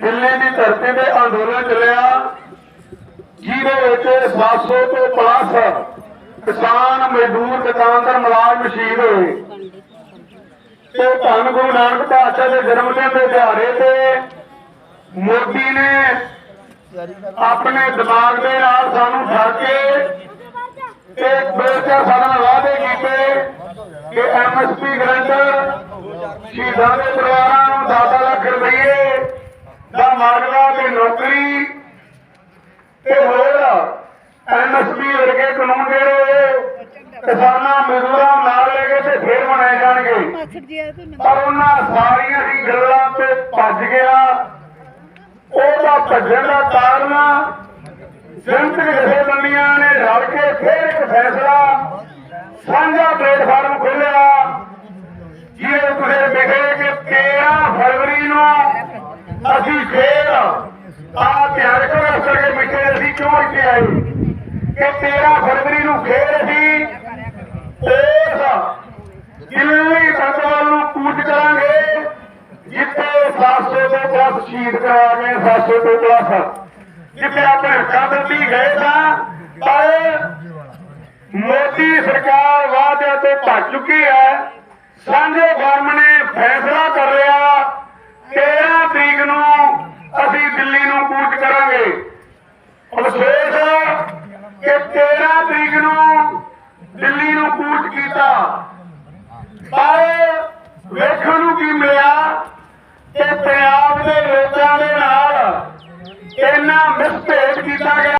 ਦਿੱਲੀ ਦੀ ਧਰਤੀ ਤੇ ਅੰਦੋਲਨ ਚੱਲਿਆ, ਜਿਹਦੇ ਵਿੱਚ 700 ਤੋਂ ਪਲੱਸ ਕਿਸਾਨ, ਮਜ਼ਦੂਰ, ਦੁਕਾਨਦਾਰ ਮੁਲਾਜ਼ਮ ਸ਼ਹੀਦ ਹੋਏ। ਤੇ ਧੰਨ ਗੁਰੂ ਨਾਨਕ ਪਾਤਸ਼ਾਹ ਦੇ ਜਨਮ ਦਿਨ ਦੇ ਦਿਹਾੜੇ ਤੇ ਮੋਦੀ ਨੇ ਆਪਣੇ ਦਿਮਾਗ ਦੇ ਨਾਲ ਸਾਨੂੰ ਠੱਗ ਕੇ ਤੇ ਦੋ ਚਾਰ ਵਾਅਦੇ ਕੀਤੇ ਕਿ ਐਮਐਸਪੀ ਗਰੰਟਰ ਸ਼ਹੀਦਾਂ ਦੇ ਪਰਿਵਾਰਾਂ ਨੂੰ 10 ਲੱਖ ਰੁਪਏ ਦਾ ਤੇ ਨੌਕਰੀ ਤੇ ਹੋਰ ਐਮਐਸਪੀ ਵਰਗੇ ਕਾਨੂੰਨ ਜਿਹੜੇ ਕਿਸਾਨਾਂ, ਮਜ਼ਦੂਰਾਂ ਨੂੰ ਨਾਲ ਲੈ ਕੇ ਤੇ ਫੇਰ ਬਣਾਏ ਜਾਣਗੇ। ਪਰ ਉਹਨਾਂ ਸਾਰੀਆਂ ਹੀ ਗੱਲਾਂ ਤੇ ਭੱਜ ਗਿਆ। ਉਹਦਾ ਭੱਜਣ ਦਾ ਕਾਰਨ ਜਨਤਕ ਜਥੇਬੰਦੀਆਂ ਨੇ ਰਲ ਕੇ ਫੇਰ ਇੱਕ ਫੈਸਲਾ ਸਾਂਝਾ ਪਲੇਟਫਾਰਮ ਖੋਲ੍ਹਿਆ ਜਿਹਦੇ ਤੁਸੀਂ ਲਿਖੇ ਕਿ 13 ਫਰਵਰੀ ਨੂੰ ਅਸੀਂ ਫੇਰ ਆ ਧਿਆਨ ਰੱਖੋ ਇਸ ਮਿੱਠੇ ਅਸੀਂ ਕਿਉਂ ਇੱਥੇ ਆਏ? ਕਿ 13 ਫਰਵਰੀ ਨੂੰ ਫੇਰ ਅਸੀਂ ਉਸ ਦਿੱਲੀ ਤੱਕ ਨੂੰ ਕੂਚ ਕਰਾਂਗੇ, ਜਿੱਥੇ 700 ਤੋਂ ਪਲੱਸ ਸ਼ਹੀਦ ਕਰਾ ਗਏ 700 ਤੋਂ ਪਲੱਸ। ਜਿੱਥੇ ਆਪਣੇ ਹੱਕਾਂ ਦਿੱਤੀ ਗਏ ਤਾਂ, ਪਰ ਮੋਦੀ ਸਰਕਾਰ ਵਾਅਦਿਆਂ ਤੋਂ ਭੱਜ ਚੁੱਕੀ ਹੈ। ਸਾਂਝੇ ਫਰਮ ਨੇ ਫੈਸਲਾ ਕਰ ਲਿਆ 13 ਤਰੀਕ ਨੂੰ ਅਸੀਂ ਦਿੱਲੀ ਨੂੰ ਕੂਚ ਕਰਾਂਗੇ ਅਫਸੋਸ ਕਿ 13 ਤਰੀਕ ਨੂੰ ਦਿੱਲੀ ਨੂੰ ਕੂਟ ਕੀਤਾ। ਪਰ ਵੇਖਣ ਨੂੰ ਕੀ ਮਿਲਿਆ ਕਿ ਪੰਜਾਬ ਦੇ ਲੋਕਾਂ ਦੇ ਨਾਲ ਇੰਨਾ ਮਿਸਭੇਜ ਕੀਤਾ ਗਿਆ।